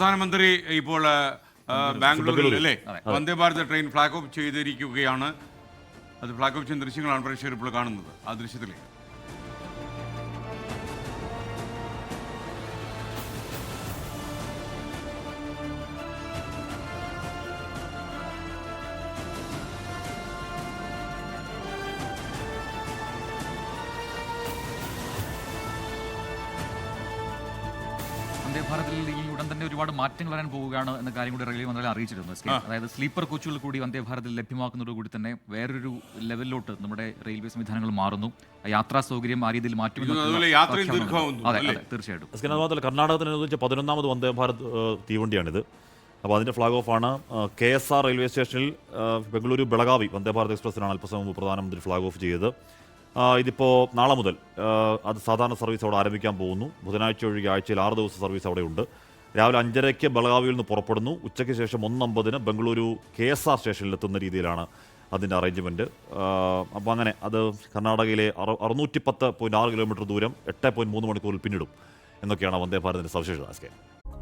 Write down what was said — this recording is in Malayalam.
പ്രധാനമന്ത്രി ഇപ്പോൾ ബാംഗ്ലൂരിൽ അല്ലേ. Vande Bharat train flag off ചെയ്തിരിക്കുകയാണ്. അത് ഫ്ലാഗ് ഓഫ് ചെയ്യുന്ന ദൃശ്യങ്ങളാണ് പ്രേക്ഷകർ ഇപ്പോൾ കാണുന്നത് ആ ദൃശ്യത്തിലേക്ക്. വന്ദേ ഭാരതിൽ ഈ ഉടൻ തന്നെ ഒരുപാട് മാറ്റങ്ങൾ വരാൻ പോവുകയാണ് എന്ന കാര്യം കൂടി റെയിൽവേ മന്ത്രാലയം അറിയിച്ചിരുന്നു. അതായത് സ്ലീപ്പർ കോച്ചുകൾ കൂടി വന്ദേ ഭാരതിൽ ലഭ്യമാക്കുന്നതോടുകൂടി തന്നെ വേറൊരു ലെവലിലോട്ട് നമ്മുടെ റെയിൽവേ സംവിധാനങ്ങൾ മാറുന്നു. യാത്രാ സൗകര്യം ആ രീതിയിൽ മാറ്റും അതെ അതെ തീർച്ചയായിട്ടും. കർണാടകത്തിന് അനുവദിച്ച പതിനൊന്നാമത് വന്ദേ ഭാരത് തീവണ്ടിയാണിത്. അപ്പോൾ അതിന്റെ ഫ്ലാഗ് ആണ് കെ എസ് ആർ റെയിൽവേ സ്റ്റേഷനിൽ ബംഗളൂരു ബെളഗാവി വന്ദേ ഭാരത് എക്സ്പ്രസ്സിനാണ് അല്പസമയം മുമ്പ് പ്രധാനമന്ത്രി ഫ്ലാഗ് ഓഫ് ചെയ്തത്. ഇതിപ്പോൾ നാളെ മുതൽ അത് സാധാരണ സർവീസ് അവിടെ ആരംഭിക്കാൻ പോകുന്നു. ബുധനാഴ്ച ഒഴികെ ആഴ്ചയിൽ ആറ് ദിവസം സർവീസ് അവിടെയുണ്ട്. രാവിലെ അഞ്ചരയ്ക്ക് ബളഗാവിയിൽ നിന്ന് പുറപ്പെടുന്നു. ഉച്ചയ്ക്ക് ശേഷം ഒന്നമ്പതിന് ബംഗളൂരു കെ എസ് ആർ സ്റ്റേഷനിൽ എത്തുന്ന രീതിയിലാണ് അതിന്റെ അറേഞ്ച്മെന്റ് അപ്പോൾ അങ്ങനെ അത് കർണാടകയിലെ അറു അറുന്നൂറ്റി പത്ത് പോയിന്റ് ആറ് കിലോമീറ്റർ ദൂരം എട്ട് പോയിന്റ് മൂന്ന് മണിക്കൂറിൽ പിന്നിടും എന്നൊക്കെയാണ് വന്ദേ ഭാരതിന്റെ സവിശേഷത